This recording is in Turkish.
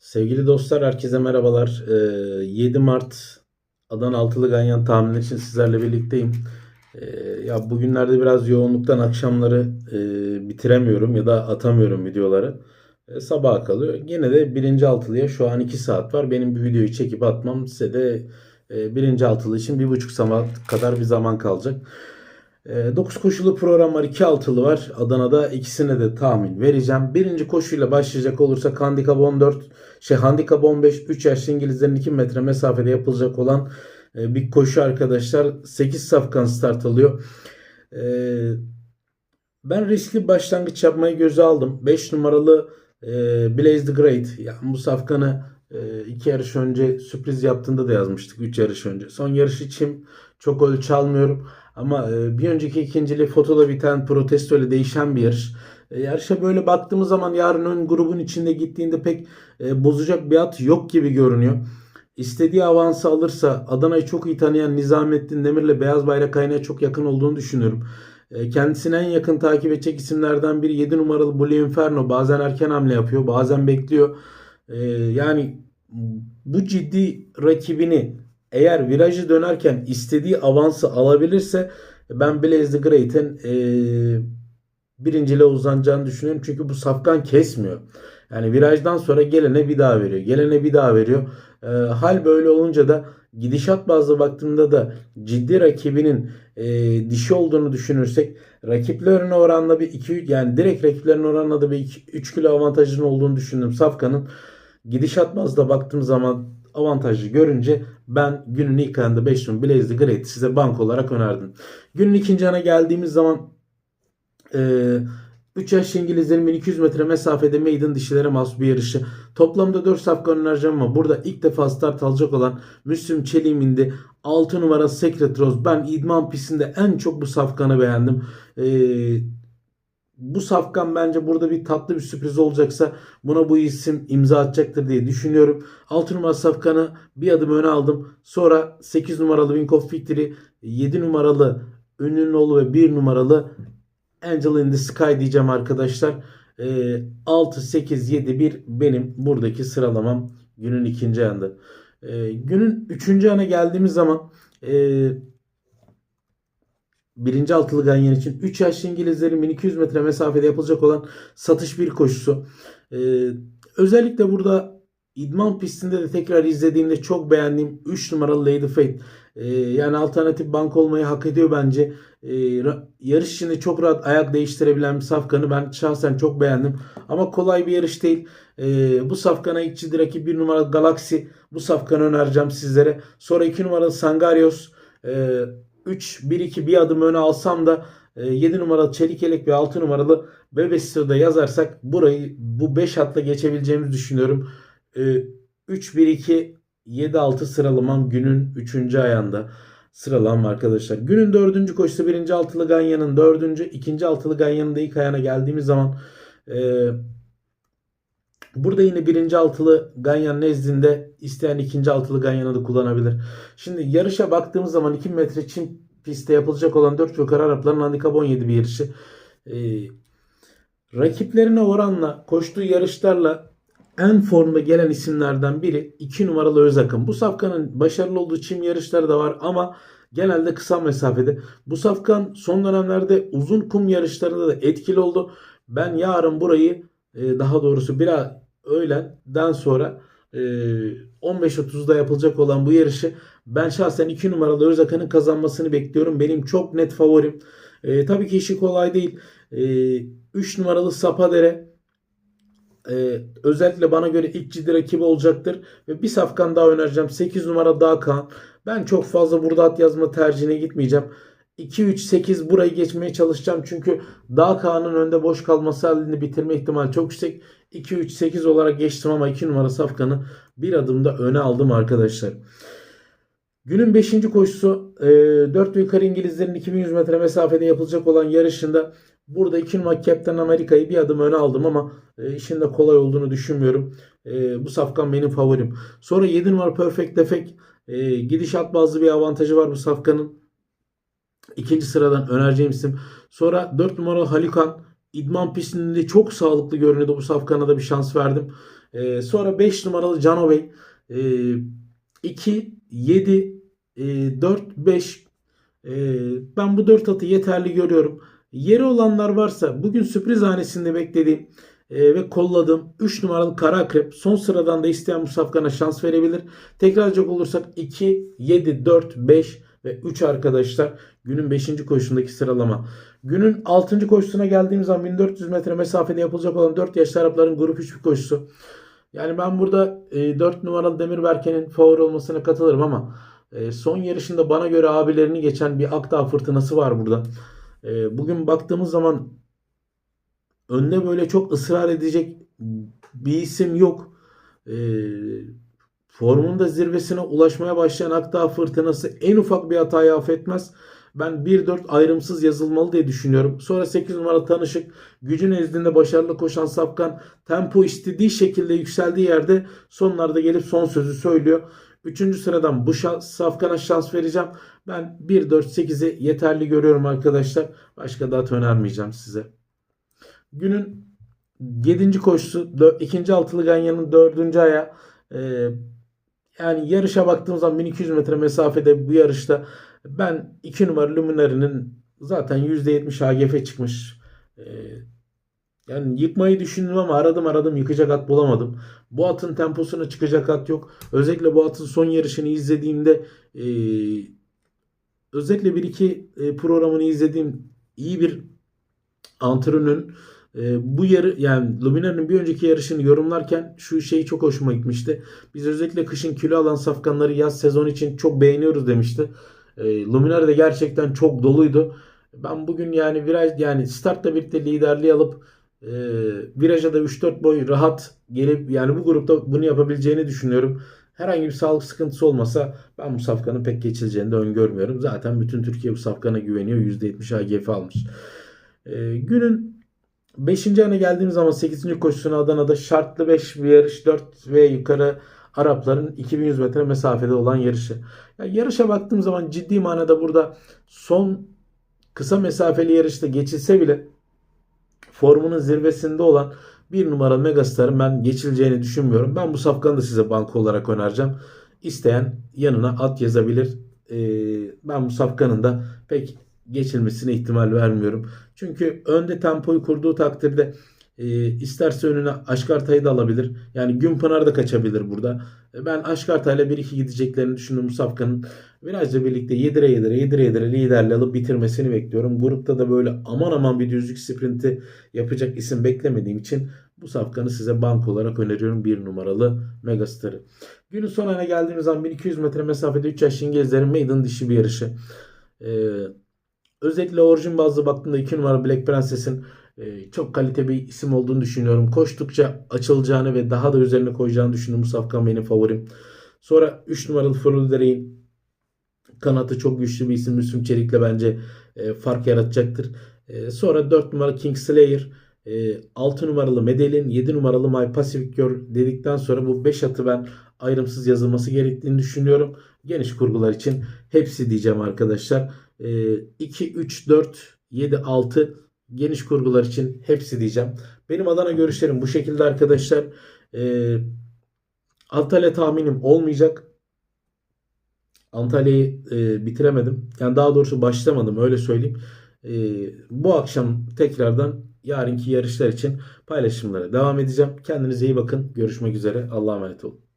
Sevgili dostlar herkese merhabalar. Ee, 7 Mart Adana Altılı Ganyan tahmini için sizlerle birlikteyim. Ee, ya bugünlerde biraz yoğunluktan akşamları e, bitiremiyorum ya da atamıyorum videoları. E, sabaha kalıyor. Yine de birinci altılıya şu an 2 saat var. Benim bir videoyu çekip atmam size de e, birinci altılı için bir buçuk saat kadar bir zaman kalacak. 9 koşulu program var. 2 altılı var. Adana'da ikisine de tahmin vereceğim. Birinci koşuyla başlayacak olursak handikap 14, şey handikap 15, 3 yaşlı İngilizlerin 2 metre mesafede yapılacak olan e, bir koşu arkadaşlar. 8 safkan start alıyor. E, ben riskli başlangıç yapmayı göze aldım. 5 numaralı e, Blaze the Great. Yani bu safkanı e, iki yarış önce sürpriz yaptığında da yazmıştık 3 yarış önce. Son yarış için çok ölçü almıyorum. Ama e, bir önceki ikincili fotoda biten protesto ile değişen bir yarış. E, yarışa böyle baktığımız zaman yarın ön grubun içinde gittiğinde pek e, bozacak bir at yok gibi görünüyor. İstediği avansı alırsa Adana'yı çok iyi tanıyan Nizamettin Demir'le Beyaz Bayrak Ayna'a çok yakın olduğunu düşünüyorum. E, kendisine en yakın takip edecek isimlerden biri 7 numaralı Bully Inferno. Bazen erken hamle yapıyor, bazen bekliyor. E, yani bu ciddi rakibini eğer virajı dönerken istediği avansı alabilirse ben Blaze the Great'in e, birinciliğe uzanacağını düşünüyorum. Çünkü bu safkan kesmiyor. Yani virajdan sonra gelene bir daha veriyor. Gelene bir daha veriyor. E, hal böyle olunca da gidişat bazlı baktığımda da ciddi rakibinin e, dişi olduğunu düşünürsek rakiplerine oranla bir 2 yani direkt rakiplerine oranla da bir 3 kilo avantajının olduğunu düşündüm Safkan'ın. Gidişat bazda baktığım zaman avantajlı görünce ben günün ilk ayında 5 numara Blaze the Great size bank olarak önerdim. Günün ikinci ana geldiğimiz zaman e, 3 yaş İngilizlerin 1200 metre mesafede maiden dişilere mahsus bir yarışı. Toplamda 4 safkan önereceğim ama burada ilk defa start alacak olan Müslüm Çelik'in indi. 6 numara Secret Rose. Ben idman pistinde en çok bu safkanı beğendim. Eee bu safkan bence burada bir tatlı bir sürpriz olacaksa buna bu isim imza atacaktır diye düşünüyorum. 6 numara safkanı bir adım öne aldım. Sonra 8 numaralı Wink of Victory, 7 numaralı Ünlü'nün oğlu ve 1 numaralı Angel in the Sky diyeceğim arkadaşlar. Ee, 6, 8, 7, 1 benim buradaki sıralamam günün ikinci ayında. Ee, günün üçüncü ana geldiğimiz zaman eee birinci altılı ganyan için 3 yaşlı İngilizlerin 1200 metre mesafede yapılacak olan satış bir koşusu. Ee, özellikle burada idman pistinde de tekrar izlediğimde çok beğendiğim 3 numaralı Lady Fate. Ee, yani alternatif bank olmayı hak ediyor bence. Ee, yarış içinde çok rahat ayak değiştirebilen bir safkanı ben şahsen çok beğendim. Ama kolay bir yarış değil. Ee, bu safkana ilk ciddi rakip 1 numaralı Galaxy. Bu safkanı önereceğim sizlere. Sonra 2 numaralı Sangarios. Ee, 3 1 2 bir adım öne alsam da 7 numaralı Çelik Yelek ve 6 numaralı Bebestir'de yazarsak burayı bu 5 hatla geçebileceğimizi düşünüyorum. 3 1 2 7 6 sıralamam günün 3. ayağında sıralamam arkadaşlar. Günün 4. koşusu 1. altılı Ganyan'ın 4. 2. altılı Ganyan'ın da ilk ayağına geldiğimiz zaman eee Burada yine birinci altılı ganyan nezdinde isteyen ikinci altılı ganyanı da kullanabilir. Şimdi yarışa baktığımız zaman 2 metre çim pistte yapılacak olan 4 yukarı Arapların handikap 17 bir yarışı. Ee, rakiplerine oranla koştuğu yarışlarla en formda gelen isimlerden biri 2 numaralı Özakın. Bu safkanın başarılı olduğu çim yarışları da var ama genelde kısa mesafede. Bu safkan son dönemlerde uzun kum yarışlarında da etkili oldu. Ben yarın burayı e, daha doğrusu biraz öğlenden sonra 15.30'da yapılacak olan bu yarışı ben şahsen 2 numaralı Özak'ın kazanmasını bekliyorum. Benim çok net favorim. E, tabii ki işi kolay değil. E, 3 numaralı Sapadere e, özellikle bana göre ilk ciddi rakibi olacaktır. Ve bir safkan daha önereceğim. 8 numara Dakan. Ben çok fazla burada at yazma tercihine gitmeyeceğim. 2-3-8 burayı geçmeye çalışacağım. Çünkü Dakan'ın önde boş kalması halinde bitirme ihtimali çok yüksek. 2-3-8 olarak geçtim ama 2 numara safkanı bir adımda öne aldım arkadaşlar. Günün 5. koşusu 4 e, yukarı İngilizlerin 2100 metre mesafede yapılacak olan yarışında burada 2 numara Captain Amerika'yı bir adım öne aldım ama e, işin de kolay olduğunu düşünmüyorum. E, bu safkan benim favorim. Sonra 7 numara Perfect Defect gidişat bazlı bir avantajı var bu safkanın. İkinci sıradan önereceğim isim. Sonra 4 numaralı Halikan idman pistinde çok sağlıklı görünüyordu. Bu safkana da bir şans verdim. Ee, sonra 5 numaralı Cano Bey. Ee, 2, 7, e, 4, 5. Ee, ben bu 4 atı yeterli görüyorum. Yeri olanlar varsa bugün sürpriz hanesinde beklediğim e, ve kolladığım 3 numaralı Kara Akrep son sıradan da isteyen bu safkana şans verebilir. Tekrarcak olursak 2, 7, 4, 5 ve 3 arkadaşlar günün 5. koşusundaki sıralama. Günün 6. koşusuna geldiğimiz zaman 1400 metre mesafede yapılacak olan 4 yaşlı Arapların grup 3 bir koşusu. Yani ben burada e, 4 numaralı Demir Berke'nin favori olmasına katılırım ama e, son yarışında bana göre abilerini geçen bir Akdağ fırtınası var burada. E, bugün baktığımız zaman önde böyle çok ısrar edecek bir isim yok. E, formun da zirvesine ulaşmaya başlayan Akdağ fırtınası en ufak bir hatayı affetmez. Ben 1-4 ayrımsız yazılmalı diye düşünüyorum. Sonra 8 numara tanışık. Gücün ezdinde başarılı koşan Safkan tempo istediği şekilde yükseldiği yerde sonlarda gelip son sözü söylüyor. Üçüncü sıradan bu şans, Safkan'a şans vereceğim. Ben 1-4-8'i yeterli görüyorum arkadaşlar. Başka da at önermeyeceğim size. Günün 7. koşusu 2. altılı ganyanın 4. aya yani yarışa baktığım zaman 1200 metre mesafede bu yarışta ben 2 numara Luminari'nin zaten %70 AGF çıkmış. Ee, yani yıkmayı düşündüm ama aradım aradım yıkacak at bulamadım. Bu atın temposuna çıkacak at yok. Özellikle bu atın son yarışını izlediğimde e, özellikle bir iki e, programını izlediğim iyi bir antrenörün e, bu yarı yani Luminari'nin bir önceki yarışını yorumlarken şu şey çok hoşuma gitmişti. Biz özellikle kışın kilo alan safkanları yaz sezon için çok beğeniyoruz demişti. E, Luminari de gerçekten çok doluydu. Ben bugün yani viraj yani startla birlikte liderliği alıp e, viraja da 3-4 boy rahat gelip yani bu grupta bunu yapabileceğini düşünüyorum. Herhangi bir sağlık sıkıntısı olmasa ben bu safkanın pek geçileceğini de öngörmüyorum. Zaten bütün Türkiye bu safkana güveniyor. %70 AGF almış. E, günün 5. ana geldiğimiz zaman 8. koşusuna Adana'da şartlı 5 bir yarış 4 ve yukarı Arapların 2100 metre mesafede olan yarışı. Yani yarışa baktığım zaman ciddi manada burada son kısa mesafeli yarışta geçilse bile formunun zirvesinde olan bir numaralı Megastar'ın ben geçileceğini düşünmüyorum. Ben bu safkanı da size banko olarak önereceğim. İsteyen yanına at yazabilir. Ee, ben bu safkanın da pek geçilmesine ihtimal vermiyorum. Çünkü önde tempoyu kurduğu takdirde e, isterse önüne Aşkartay'ı da alabilir. Yani Günpınar da kaçabilir burada. E, ben Aşkartay'la 1-2 gideceklerini düşündüğüm Musafka'nın virajla birlikte yedire yedire yedire yedire liderle alıp bitirmesini bekliyorum. Grupta da böyle aman aman bir düzlük sprinti yapacak isim beklemediğim için bu safkanı size bank olarak öneriyorum. Bir numaralı Megastar'ı. Günün sonuna geldiğimiz zaman 1200 metre mesafede 3 yaş İngilizlerin maiden dişi bir yarışı. Ee, özellikle orijin bazlı baktığımda 2 numara Black Princess'in e, çok kalite bir isim olduğunu düşünüyorum. Koştukça açılacağını ve daha da üzerine koyacağını düşündüğüm Safkan benim favorim. Sonra 3 numaralı Fırıldere'in kanatı çok güçlü bir isim. Müslüm Çelik'le bence e, fark yaratacaktır. E, sonra 4 numaralı King Slayer, e, 6 numaralı Medellin, 7 numaralı My Pacific Girl dedikten sonra bu 5 atı ben ayrımsız yazılması gerektiğini düşünüyorum. Geniş kurgular için hepsi diyeceğim arkadaşlar. E, 2, 3, 4, 7, 6 geniş kurgular için hepsi diyeceğim. Benim Adana görüşlerim bu şekilde arkadaşlar. E, Antalya tahminim olmayacak. Antalya'yı e, bitiremedim. Yani daha doğrusu başlamadım öyle söyleyeyim. E, bu akşam tekrardan yarınki yarışlar için paylaşımlara devam edeceğim. Kendinize iyi bakın. Görüşmek üzere. Allah'a emanet olun.